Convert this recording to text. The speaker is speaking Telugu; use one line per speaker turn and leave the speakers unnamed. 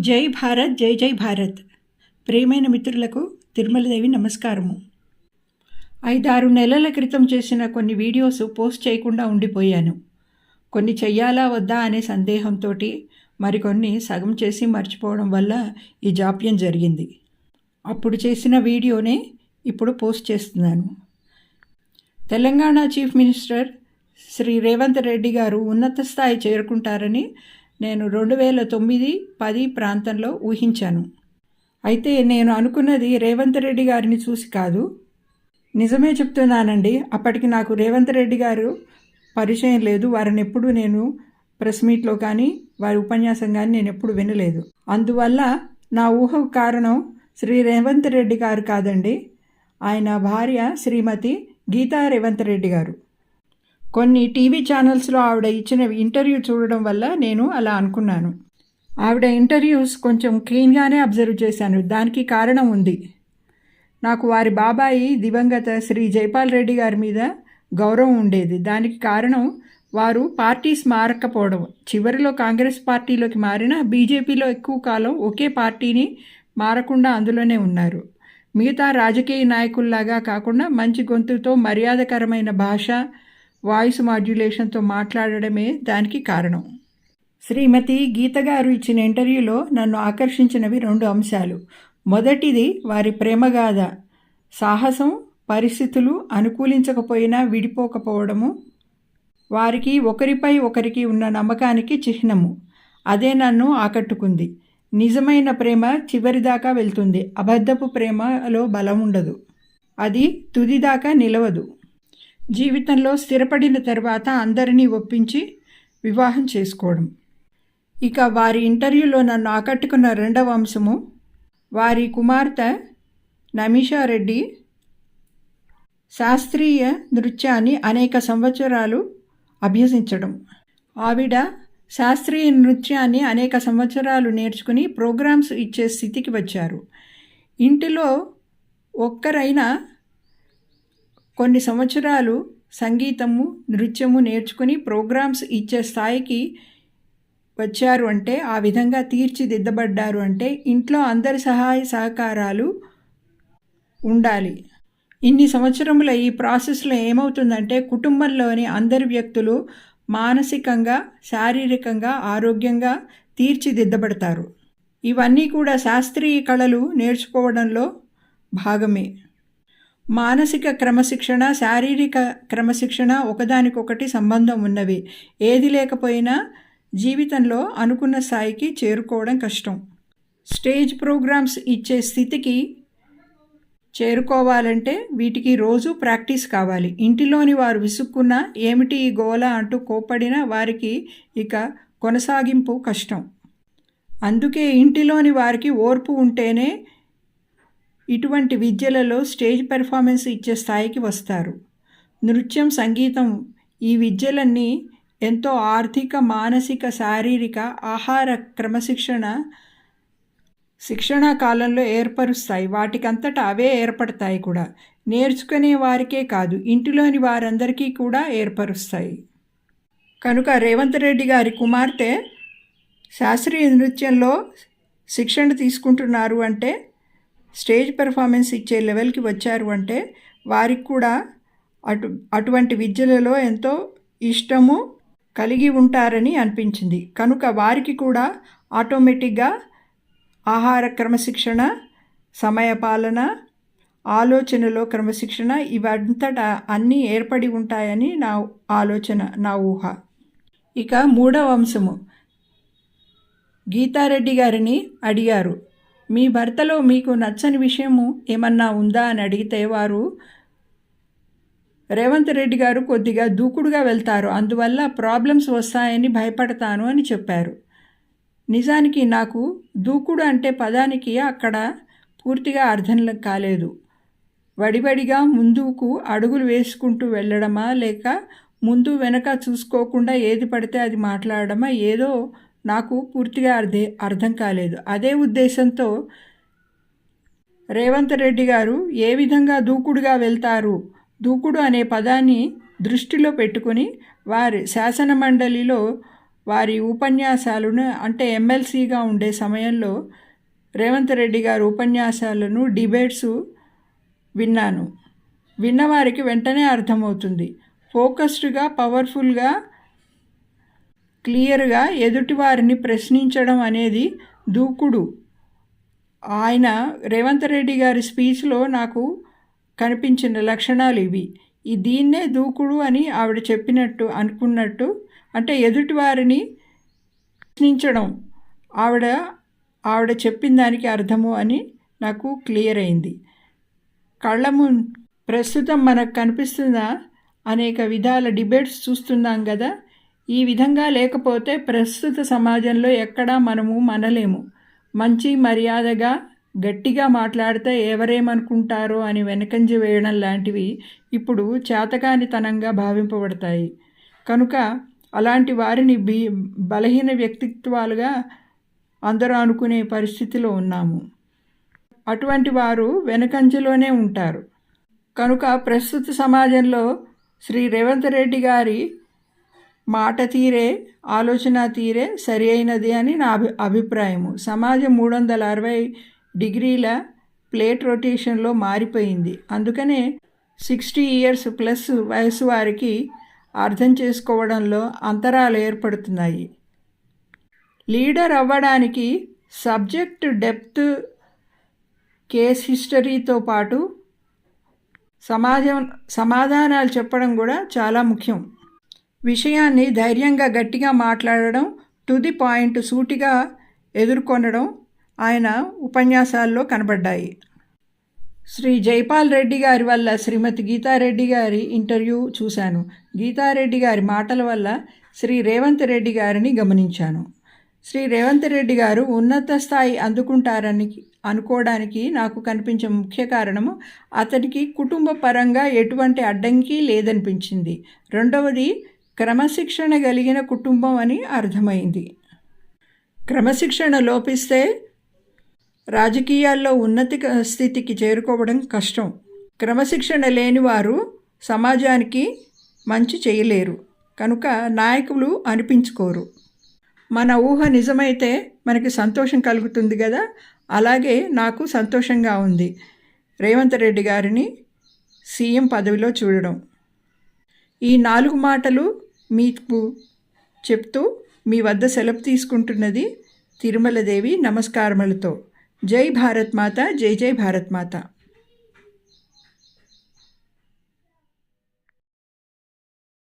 జై భారత్ జై జై భారత్. ప్రియమైన మిత్రులకు తిరుమలదేవి నమస్కారము. ఐదారు నెలల క్రితం చేసిన కొన్ని వీడియోస్ పోస్ట్ చేయకుండా ఉండిపోయాను. కొన్ని చెయ్యాలా వద్దా అనే సందేహంతో మరికొన్ని సగం చేసి మర్చిపోవడం వల్ల ఈ జాప్యం జరిగింది. అప్పుడు చేసిన వీడియోనే ఇప్పుడు పోస్ట్ చేస్తున్నాను. తెలంగాణ చీఫ్ మినిస్టర్ శ్రీ రేవంత్ రెడ్డి గారు ఉన్నత స్థాయి చేరుకుంటారని నేను రెండు వేల తొమ్మిది పది ప్రాంతంలో ఊహించాను. అయితే నేను అనుకున్నది రేవంత్ రెడ్డి గారిని చూసి కాదు. నిజమే చెప్తున్నానండి అప్పటికి నాకు రేవంత్ రెడ్డి గారు పరిచయం లేదు. వారిని ఎప్పుడు నేను ప్రెస్ మీట్లో కానీ వారి ఉపన్యాసం కానీ నేను ఎప్పుడు వినలేదు. అందువల్ల నా ఊహకు కారణం శ్రీ రేవంత్ రెడ్డి గారు కాదండి. ఆయన భార్య శ్రీమతి గీతా రేవంత్ రెడ్డి గారు. కొన్ని టీవీ ఛానల్స్లో ఆవిడ ఇచ్చిన ఇంటర్వ్యూ చూడడం వల్ల నేను అలా అనుకున్నాను. ఆవిడ ఇంటర్వ్యూస్ కొంచెం క్లీన్గానే అబ్జర్వ్ చేశాను. దానికి కారణం ఉంది. నాకు వారి బాబాయి దివంగత శ్రీ జైపాల్ రెడ్డి గారి మీద గౌరవం ఉండేది. దానికి కారణం వారు పార్టీస్ మారకపోవడం చివరిలో కాంగ్రెస్ పార్టీలోకి మారిన బీజేపీలో ఎక్కువ కాలం ఒకే పార్టీని మారకుండా అందులోనే ఉన్నారు. మిగతా రాజకీయ నాయకుల్లాగా కాకుండా మంచి గొంతుతో మర్యాదకరమైన భాష వాయిస్ మాడ్యులేషన్తో మాట్లాడడమే దానికి కారణం. శ్రీమతి గీత గారు ఇచ్చిన ఇంటర్వ్యూలో నన్ను ఆకర్షించినవి రెండు అంశాలు. మొదటిది వారి ప్రేమగాథ సాహసం పరిస్థితులు అనుకూలించకపోయినా విడిపోకపోవడము వారికి ఒకరిపై ఒకరికి ఉన్న నమ్మకానికి చిహ్నము. అదే నన్ను ఆకట్టుకుంది. నిజమైన ప్రేమ చివరిదాకా వెళ్తుంది. అబద్ధపు ప్రేమలో బలం ఉండదు. అది తుదిదాకా నిలవదు. జీవితంలో స్థిరపడిన తర్వాత అందరినీ ఒప్పించి వివాహం చేసుకోవడం. ఇక వారి ఇంటర్వ్యూలో నన్ను ఆకట్టుకున్న రెండవ అంశము వారి కుమార్తె నమిషారెడ్డి శాస్త్రీయ నృత్యాన్ని అనేక సంవత్సరాలు అభ్యసించడం. ఆవిడ శాస్త్రీయ నృత్యాన్ని అనేక సంవత్సరాలు నేర్చుకుని ప్రోగ్రామ్స్ ఇచ్చే స్థితికి వచ్చారు. ఇంటిలో ఒక్కరైనా కొన్ని సంవత్సరాలు సంగీతము నృత్యము నేర్చుకుని ప్రోగ్రామ్స్ ఇచ్చే స్థాయికి వచ్చారు అంటే ఆ విధంగా తీర్చిదిద్దబడ్డారు అంటే ఇంట్లో అందరి సహాయ సహకారాలు ఉండాలి. ఇన్ని సంవత్సరముల ఈ ప్రాసెస్లో ఏమవుతుందంటే కుటుంబంలోని అందరి వ్యక్తులు మానసికంగా శారీరకంగా ఆరోగ్యంగా తీర్చిదిద్దబడతారు. ఇవన్నీ కూడా శాస్త్రీయ కళలు నేర్చుకోవడంలో భాగమే. మానసిక క్రమశిక్షణ శారీరక క్రమశిక్షణ ఒకదానికొకటి సంబంధం ఉన్నవి. ఏది లేకపోయినా జీవితంలో అనుకున్న స్థాయికి చేరుకోవడం కష్టం. స్టేజ్ ప్రోగ్రామ్స్ ఇచ్చే స్థితికి చేరుకోవాలంటే వీటికి రోజు ప్రాక్టీస్ కావాలి. ఇంటిలోని వారు విసుక్కున్న ఏమిటి ఈ గోల అంటూ కోప్పడిన వారికి ఇక కొనసాగింపు కష్టం. అందుకే ఇంటిలోని వారికి ఓర్పు ఉంటేనే ఇటువంటి విద్యలలో స్టేజ్ పెర్ఫార్మెన్స్ ఇచ్చే స్థాయికి వస్తారు. నృత్యం సంగీతం ఈ విద్యలన్నీ ఎంతో ఆర్థిక మానసిక శారీరక ఆహార క్రమశిక్షణ శిక్షణా కాలంలో ఏర్పరుస్తాయి. వాటికంతటా అవే ఏర్పడతాయి కూడా. నేర్చుకునే వారికే కాదు ఇంటిలోని వారందరికీ కూడా ఏర్పరుస్తాయి. కనుక రేవంత్ రెడ్డి గారి కుమార్తె శాస్త్రీయ నృత్యంలో శిక్షణ తీసుకుంటున్నారు అంటే స్టేజ్ పెర్ఫార్మెన్స్ ఇచ్చే లెవెల్కి వచ్చారు అంటే వారికి కూడా అటు అటువంటి విద్యలలో ఎంతో ఇష్టము కలిగి ఉంటారని అనిపించింది. కనుక వారికి కూడా ఆటోమేటిక్గా ఆహార క్రమశిక్షణ సమయపాలన ఆలోచనలో క్రమశిక్షణ ఇవంతటా అన్నీ ఏర్పడి ఉంటాయని నా ఆలోచన నా ఊహ. ఇక మూడవ అంశము. గీతారెడ్డి గారిని అడిగారు. మీ భర్తలో మీకు నచ్చని విషయము ఏమన్నా ఉందా అని అడిగితే వారు రేవంత్ రెడ్డి గారు కొద్దిగా దూకుడుగా వెళ్తారు. అందువల్ల ప్రాబ్లమ్స్ వస్తాయని భయపడతాను అని చెప్పారు. నిజానికి నాకు దూకుడు అంటే పదానికి అక్కడ పూర్తిగా అర్థం కాలేదు. వడివడిగా ముందుకు అడుగులు వేసుకుంటూ వెళ్ళడమా లేక ముందు వెనక చూసుకోకుండా ఏది పడితే అది మాట్లాడడమా ఏదో నాకు పూర్తిగా అర్థే అర్థం కాలేదు. అదే ఉద్దేశంతో రేవంత్ రెడ్డి గారు ఏ విధంగా దూకుడుగా వెళ్తారు? దూకుడు అనే పదాన్ని దృష్టిలో పెట్టుకుని వారి శాసన మండలిలో వారి ఉపన్యాసాలను అంటే ఎమ్మెల్సీగా ఉండే సమయంలో రేవంత్ రెడ్డి గారి ఉపన్యాసాలను డిబేట్స్ విన్నాను. విన్నవారికి వెంటనే అర్థమవుతుంది. ఫోకస్డ్గా పవర్ఫుల్గా క్లియర్గా ఎదుటివారిని ప్రశ్నించడం అనేది దూకుడు. ఆయన రేవంత్ రెడ్డి గారి స్పీచ్లో నాకు కనిపించిన లక్షణాలు ఇవి. ఈ దీన్నే దూకుడు అని ఆవిడ చెప్పినట్టు అనుకున్నట్టు అంటే ఎదుటివారిని ప్రశ్నించడం ఆవిడ ఆవిడ చెప్పిన దానికి అర్థము అని నాకు క్లియర్ అయింది. కళ్ళము ప్రస్తుతం మనకు కనిపిస్తున్న అనేక విధాల డిబేట్స్ చూస్తున్నాం కదా ఈ విధంగా లేకపోతే ప్రస్తుత సమాజంలో ఎక్కడా మనము మనలేము. మంచి మర్యాదగా గట్టిగా మాట్లాడితే ఎవరేమనుకుంటారో అని వెనకంజ వేయడం లాంటివి ఇప్పుడు చేతకానితనంగా భావింపబడతాయి. కనుక అలాంటి వారిని బీ బలహీన వ్యక్తిత్వాలుగా అందరూ అనుకునే పరిస్థితిలో ఉన్నాము. అటువంటి వారు వెనకంజలోనే ఉంటారు. కనుక ప్రస్తుత సమాజంలో శ్రీ రేవంత్ రెడ్డి గారి మాట తీరే ఆలోచన తీరే సరి అయినది అని నా అభి అభిప్రాయము. సమాజం మూడు వందల అరవై డిగ్రీల ప్లేట్ రొటేషన్లో మారిపోయింది. అందుకనే సిక్స్టీ ఇయర్స్ ప్లస్ వయసు వారికి అర్థం చేసుకోవడంలో అంతరాలు ఏర్పడుతున్నాయి. లీడర్ అవ్వడానికి సబ్జెక్ట్ డెప్త్ కేస్ హిస్టరీతో పాటు సమాజం సమాధానాలు చెప్పడం కూడా చాలా ముఖ్యం. విషయాన్ని ధైర్యంగా గట్టిగా మాట్లాడడం టు ది పాయింట్ సూటిగా ఎదుర్కొనడం ఆయన ఉపన్యాసాల్లో కనబడ్డాయి. శ్రీ జైపాల్ రెడ్డి గారి వల్ల శ్రీమతి గీతారెడ్డి గారి ఇంటర్వ్యూ చూశాను. గీతారెడ్డి గారి మాటల వల్ల శ్రీ రేవంత్ రెడ్డి గారిని గమనించాను. శ్రీ రేవంత్ రెడ్డి గారు ఉన్నత స్థాయి అందుకుంటారని అనుకోవడానికి నాకు కనిపించే ముఖ్య కారణము అతనికి కుటుంబ పరంగా ఎటువంటి అడ్డంకి లేదనిపించింది. రెండవది క్రమశిక్షణ కలిగిన కుటుంబం అని అర్థమైంది. క్రమశిక్షణ లోపిస్తే రాజకీయాల్లో ఉన్నతి స్థితికి చేరుకోవడం కష్టం. క్రమశిక్షణ లేని వారు సమాజానికి మంచి చేయలేరు. కనుక నాయకులు అనిపించుకోరు. మన ఊహ నిజమైతే మనకి సంతోషం కలుగుతుంది కదా అలాగే నాకు సంతోషంగా ఉంది. రేవంత్ రెడ్డి గారిని సీఎం పదవిలో చూడడం. ఈ నాలుగు మాటలు మీకు చెప్తూ మీ వద్ద సెలవు తీసుకుంటున్నది తిరుమలదేవి నమస్కారములతో. జై భారత్ మాత జై జై భారత్ మాత.